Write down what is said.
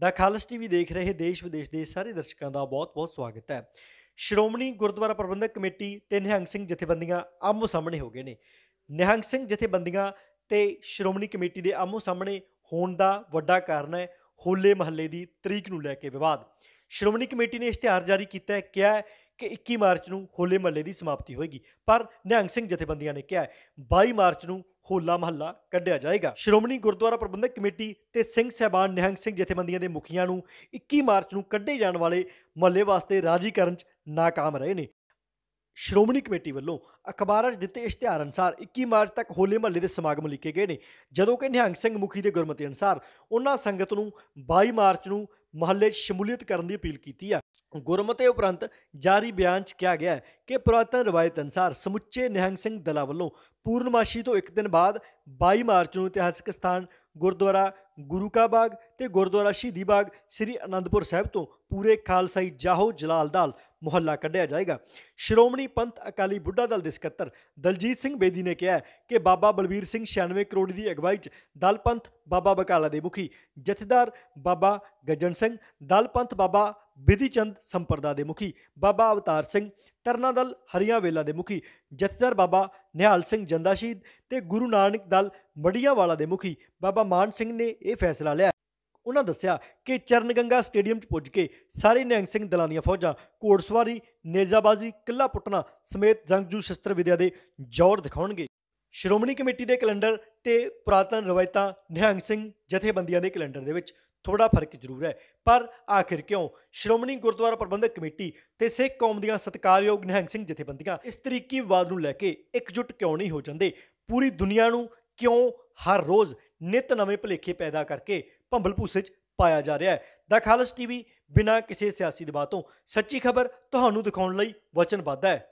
ਦਾ ਖਾਲਸ TV ਦੇਖ ਰਹੇ ਦੇਸ਼ ਵਿਦੇਸ਼ ਦੇ ਸਾਰੇ ਦਰਸ਼ਕਾਂ ਦਾ ਬਹੁਤ-ਬਹੁਤ ਸਵਾਗਤ ਹੈ। ਸ਼੍ਰੋਮਣੀ ਗੁਰਦੁਆਰਾ ਪ੍ਰਬੰਧਕ ਕਮੇਟੀ ਤੇ ਨਿਹੰਗ ਸਿੰਘ ਜਥੇਬੰਦੀਆਂ ਆਮੋ ਸਾਹਮਣੇ ਹੋ ਗਏ ਨੇ। ਨਿਹੰਗ ਸਿੰਘ ਜਥੇਬੰਦੀਆਂ ਤੇ ਸ਼੍ਰੋਮਣੀ ਕਮੇਟੀ ਦੇ ਆਮੋ ਸਾਹਮਣੇ ਹੋਣ ਦਾ ਵੱਡਾ ਕਾਰਨ ਹੈ ਹੋਲੇ ਮਹੱਲੇ ਦੀ ਤਰੀਕ ਨੂੰ ਲੈ ਕੇ ਵਿਵਾਦ। ਸ਼੍ਰੋਮਣੀ ਕਮੇਟੀ ਨੇ ਇਸ਼ਤਿਹਾਰ ਜਾਰੀ ਕੀਤਾ ਹੈ, ਕਿਹਾ ਕਿ 21 ਮਾਰਚ ਨੂੰ ਹੋਲੇ ਮਹੱਲੇ ਦੀ ਸਮਾਪਤੀ ਹੋਏਗੀ, ਪਰ ਨਿਹੰਗ ਸਿੰਘ ਜਥੇਬੰਦੀਆਂ ਨੇ ਕਿਹਾ ਹੈ 22 ਮਾਰਚ ਨੂੰ ਹੋਲਾ ਮਹੱਲਾ ਕੱਢਿਆ ਜਾਏਗਾ। ਸ਼੍ਰੋਮਣੀ ਗੁਰਦੁਆਰਾ ਪ੍ਰਬੰਧਕ ਕਮੇਟੀ ਤੇ ਸਿੰਘ ਸਹਿਬਾਨ ਨਿਹੰਗ ਸਿੰਘ ਜਥੇਬੰਦੀਆਂ ਦੇ ਮੁਖੀਆਂ ਨੂੰ 21 ਮਾਰਚ ਨੂੰ ਕੱਢੇ ਜਾਣ ਵਾਲੇ ਮਹੱਲੇ ਵਾਸਤੇ ਰਾਜੀ ਕਰਨ 'ਚ ਨਾਕਾਮ ਰਹੇ ਨੇ। ਸ਼੍ਰੋਮਣੀ ਕਮੇਟੀ ਵੱਲੋਂ ਅਖਬਾਰਾਂ 'ਚ ਦਿੱਤੇ ਇਸ਼ਤਿਹਾਰ ਅਨੁਸਾਰ 21 ਮਾਰਚ ਤੱਕ ਹੋਲੇ ਮਹੱਲੇ ਦੇ ਸਮਾਗਮ ਲਿਖੇ ਗਏ ਨੇ। ਜਦੋਂ ਕਿ ਨਿਹੰਗ ਸਿੰਘ ਮੁਖੀ ਦੇ ਗੁਰਮਤਿ ਅਨੁਸਾਰ ਉਹਨਾਂ ਸੰਗਤ ਨੂੰ 22 ਮਾਰਚ ਨੂੰ ਮਹੱਲੇ 'ਚ ਸ਼ਮੂਲੀਅਤ ਕਰਨ ਦੀ ਅਪੀਲ ਕੀਤੀ ਆ। ਗੁਰਮਤਿ ਉਪਰੰਤ ਜਾਰੀ ਬਿਆਨ 'ਚ ਕਿਹਾ ਗਿਆ ਹੈ ਕਿ ਪੁਰਾਤਨ ਰਵਾਇਤ ਅਨੁਸਾਰ ਸਮੁੱਚੇ ਨਿਹੰਗ ਸਿੰਘ ਦਲਾਂ ਵੱਲੋਂ ਪੂਰਨਮਾਸ਼ੀ ਤੋਂ ਇੱਕ ਦਿਨ ਬਾਅਦ 22 ਮਾਰਚ ਨੂੰ ਇਤਿਹਾਸਕ ਸਥਾਨ ਗੁਰਦੁਆਰਾ ਗੁਰੂ ਕਾ ਬਾਗ ਤੇ ਗੁਰਦੁਆਰਾ ਸ਼ਹੀਦੀ ਬਾਗ ਸ੍ਰੀ ਅਨੰਦਪੁਰ ਸਾਹਿਬ ਤੋਂ ਪੂਰੇ ਖਾਲਸਾਈ ਜਾਹੋ ਜਲਾਲ ਨਾਲ ਮੁਹੱਲਾ ਕੱਢਿਆ ਜਾਏਗਾ। ਸ਼੍ਰੋਮਣੀ ਪੰਥ ਅਕਾਲੀ ਬੁੱਢਾ ਦਲ ਦੇ ਸਕੱਤਰ ਦਲਜੀਤ ਸਿੰਘ ਬੇਦੀ ਨੇ ਕਿਹਾ ਕਿ ਬਾਬਾ ਬਲਬੀਰ ਸਿੰਘ 96 ਕਰੋੜ ਦੀ ਅਗਵਾਈ 'ਚ ਦਲ ਪੰਥ ਬਾਬਾ ਬਕਾਲਾ ਦੇ ਮੁਖੀ, ਜਥੇਦਾਰ ਬਾਬਾ ਗੱਜਣ ਸਿੰਘ, ਦਲ ਪੰਥ ਬਾਬਾ ਬਿਧੀ ਚੰਦ ਸੰਪਰਦਾ ਦੇ ਮੁਖੀ, ਬਾਬਾ ਅਵਤਾਰ ਸਿੰਘ ਤਰਨਾ ਦਲ ਹਰੀਆਂ ਵੇਲਾ ਦੇ ਮੁਖੀ, ਜਥੇਦਾਰ ਬਾਬਾ ਨਿਹਾਲ ਸਿੰਘ ਜੰਦਾ ਸ਼ਹੀਦ ਤੇ ਗੁਰੂ ਨਾਨਕ ਦਲ ਮੜੀਆਂ ਵਾਲਾ ਦੇ ਮੁਖੀ, ਬਾਬਾ ਮਾਨ ਸਿੰਘ ਨੇ ਇਹ ਫੈਸਲਾ ਲਿਆ। ਉਹਨਾਂ ਦੱਸਿਆ ਕਿ ਚਰਨਗੰਗਾ ਸਟੇਡੀਅਮ 'ਚ ਪੁੱਜ ਕੇ ਸਾਰੇ ਨਿਹੰਗ ਸਿੰਘ ਦਲਾਂ ਦੀਆਂ ਫੌਜਾਂ, ਘੋੜਸਵਾਰੀ, ਨੇਜ਼ਾਬਾਜ਼ੀ, ਕਿੱਲਾ ਪੁੱਟਣਾ ਸਮੇਤ ਜੰਗਜੂ ਸ਼ਸਤਰ ਵਿਦਿਆ ਦੇ ਜ਼ੋਰ ਦਿਖਾਉਣਗੇ। ਸ਼੍ਰੋਮਣੀ ਕਮੇਟੀ ਦੇ ਕੈਲੰਡਰ ਤੇ ਪੁਰਾਤਨ ਰਵਾਇਤਾਂ ਨਿਹੰਗ ਸਿੰਘ ਜਥੇਬੰਦੀਆਂ ਦੇ ਕੈਲੰਡਰ ਦੇ ਵਿੱਚ ਥੋੜਾ ਫ਼ਰਕ ਜ਼ਰੂਰ ਹੈ। ਪਰ ਆਖਿਰ ਕਿਉਂ? ਸ਼੍ਰੋਮਣੀ ਗੁਰਦੁਆਰਾ ਪ੍ਰਬੰਧਕ ਕਮੇਟੀ ਤੇ ਸਿੱਖ ਕੌਮ ਦੀਆਂ ਸਤਿਕਾਰਯੋਗ ਨਿਹੰਗ ਸਿੰਘ ਜਥੇਬੰਦੀਆਂ ਇਸ ਤਰੀਕੀ ਵਿਵਾਦ ਨੂੰ ਲੈ ਕੇ ਇਕਜੁੱਟ ਕਿਉਂ ਨਹੀਂ ਹੋ ਜਾਂਦੇ? ਪੂਰੀ ਦੁਨੀਆ ਨੂੰ ਕਿਉਂ ਹਰ ਰੋਜ਼ ਨਿਤ ਨਵੇਂ ਭੁਲੇਖੇ ਪੈਦਾ ਕਰਕੇ ਭੰਬਲ ਭੂਸੇ 'ਚ ਪਾਇਆ ਜਾ ਰਿਹਾ ਹੈ? ਦਾ ਖਾਲਸ ਟੀਵੀ ਬਿਨਾਂ ਕਿਸੇ ਸਿਆਸੀ ਦਬਾਅ ਤੋਂ ਸੱਚੀ ਖਬਰ ਤੁਹਾਨੂੰ ਦਿਖਾਉਣ ਲਈ ਵਚਨਬੱਧ ਹੈ।